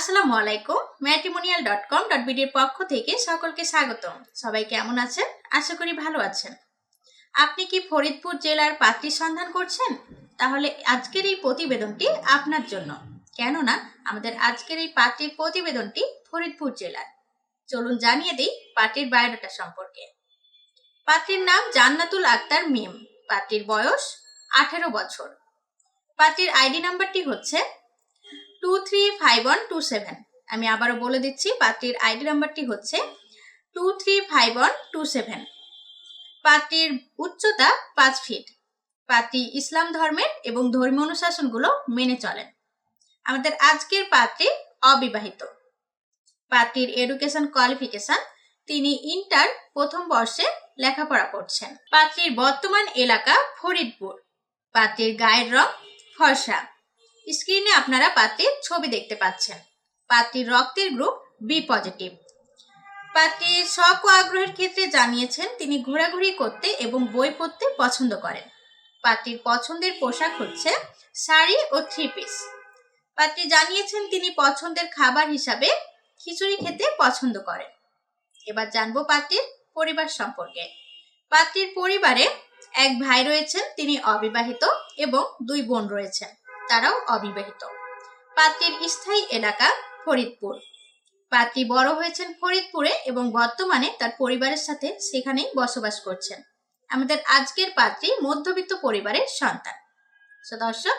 আসসালামু আলাইকুম matrimonial dot com dot বিডির পক্ষ থেকে সকলকে স্বাগতম। সবাই কেমন আছেন? আশা করি ভালো আছেন। আপনি কি ফরিদপুর জেলার পাত্রী সন্ধান করছেন? তাহলে আজকের এই প্রতিবেদনটি আপনার জন্য। কেননা, আমাদের আজকের এই পাত্রীর প্রতিবেদনটি ফরিদপুর জেলার। চলুন জানিয়ে দিই পাত্রীর বায়োডাটা সম্পর্কে। পাত্রীর নাম জান্নাতুল আক্তার মিম। পাত্রীর বয়স আঠেরো বছর। পাত্রীর আইডি নাম্বারটি হচ্ছে two three five one two seven আমি আবারও বলে দিচ্ছি, পাত্রীর আইডি নাম্বারটি হচ্ছে two three five one two seven পাত্রীর উচ্চতা পাঁচ ফিট পাত্রী ইসলাম ধর্মের এবং ধর্মীয় অনুশাসনগুলো মেনে চলেন। আমাদের আজকের পাত্রী অবিবাহিত। পাত্রীর এডুকেশন কোয়ালিফিকেশন তিনি ইন্টার প্রথম বর্ষে লেখাপড়া করছেন। পাত্রীর বর্তমান এলাকা ফরিদপুর। পাত্রীর গায়ের রং ফর্সা। স্ক্রিনে আপনারা পাত্রীর ছবি দেখতে পাচ্ছেন। পাত্রীর রক্তের গ্রুপ বি পজিটিভ পাত্রীর শখ ও আগ্রহের ক্ষেত্রে জানিয়েছেন তিনি ঘোরাঘুরি করতে এবং বই পড়তে পছন্দ করেন। পাত্রীর পছন্দের পোশাক হচ্ছে শাড়ি ও থ্রি পিস পাত্রী জানিয়েছেন তিনি পছন্দের খাবার হিসাবে খিচুড়ি খেতে পছন্দ করেন। এবার জানব পাত্রীর পরিবার সম্পর্কে। পাত্রীর পরিবারে এক ভাই রয়েছেন, তিনি অবিবাহিত এবং দুই বোন রয়েছেন। তারাও অবিবাহিত। পাত্রীর স্থায়ী এলাকা ফরিদপুর। পাত্রী বড় হয়েছেন ফরিদপুরে এবং বর্তমানে তার পরিবারের সাথে সেখানেই বসবাস করছেন। আমাদের আজকের পাত্রী মধ্যবিত্ত পরিবারের সন্তান। দর্শক,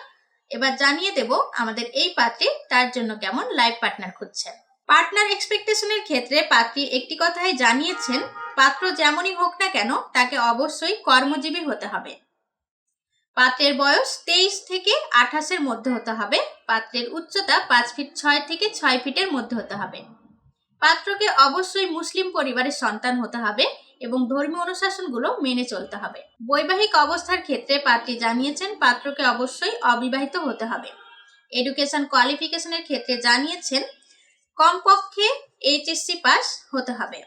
এবার জানিয়ে দেব আমাদের এই পাত্রী তার জন্য কেমন লাইফ পার্টনার খুঁজছেন পার্টনার এক্সপেকটেশনের ক্ষেত্রে পাত্রী একটি কথাই জানিয়েছেন, পাত্র যেমনই হোক না কেন তাকে অবশ্যই কর্মজীবী হতে হবে। পাত্রের বয়স তেইশ থেকে আঠাশের মধ্যে হতে হবে। পাত্রের উচ্চতা পাঁচ ফিট ছয় থেকে ছয় ফিটের মধ্যে হতে হবে। পাত্রকে অবশ্যই মুসলিম পরিবারের সন্তান হতে হবে এবং ধর্মীয় অনুশাসনগুলো মেনে চলতে হবে। বৈবাহিক অবস্থার ক্ষেত্রে পাত্রী জানিয়েছেন, পাত্রকে অবশ্যই অবিবাহিত হতে হবে। এডুকেশন কোয়ালিফিকেশনের ক্ষেত্রে জানিয়েছেন, কমপক্ষে এইচএসসি পাস হতে হবে।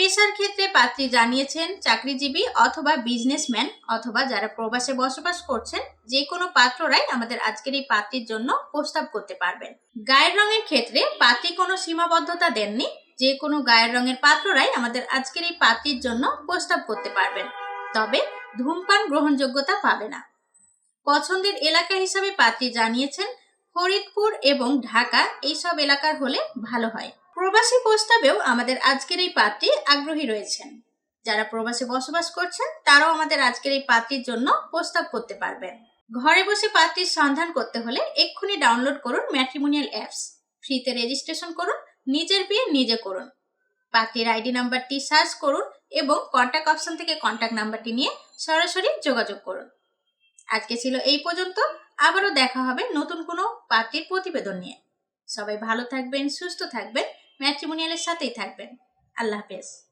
পেশার ক্ষেত্রে পাত্রী জানিয়েছেন, চাকরিজীবী অথবা বিজনেসম্যান অথবা যারা প্রবাসে বসবাস করছেন যে কোনো পাত্ররাই আমাদের আজকের এই পাত্রীর জন্য প্রস্তাব করতে পারবেন। গায়ের রঙের ক্ষেত্রে পাত্রী কোনো সীমাবদ্ধতা দেননি যে কোনো গায়ের রঙের পাত্ররাই আমাদের আজকের এই পাত্রীর জন্য প্রস্তাব করতে পারবেন। তবে ধূমপান গ্রহণযোগ্যতা পাবে না। পছন্দের এলাকা হিসাবে পাত্রী জানিয়েছেন, ফরিদপুর এবং ঢাকা, এইসব এলাকার হলে ভালো হয়। প্রবাসী প্রস্তাবেও আমাদের আজকের এই পাত্রী আগ্রহী রয়েছেন। যারা প্রবাসে বসবাস করছেন, তারাও আমাদের আজকের এই পাত্রীর জন্য প্রস্তাব করতে পারবেন। ঘরে বসে পাত্রীর সন্ধান করতে হলে এক্ষুনি ডাউনলোড করুন ম্যাট্রিমোনিয়াল অ্যাপস। ফ্রিতে রেজিস্ট্রেশন করুন, নিজের বিয়ে নিজে করুন। পাত্রীর আইডি নাম্বারটি সার্চ করুন এবং কন্ট্যাক্ট অপশন থেকে কন্ট্যাক্ট নাম্বারটি নিয়ে সরাসরি যোগাযোগ করুন। আজকে ছিল এই পর্যন্ত। আবারও দেখা হবে নতুন কোনো পাত্রীর প্রতিবেদন নিয়ে। সবাই ভালো থাকবেন, সুস্থ থাকবেন। ম্যাট্রিমোনিয়ালের সাথেই থাকবেন। আল্লাহ হাফেজ।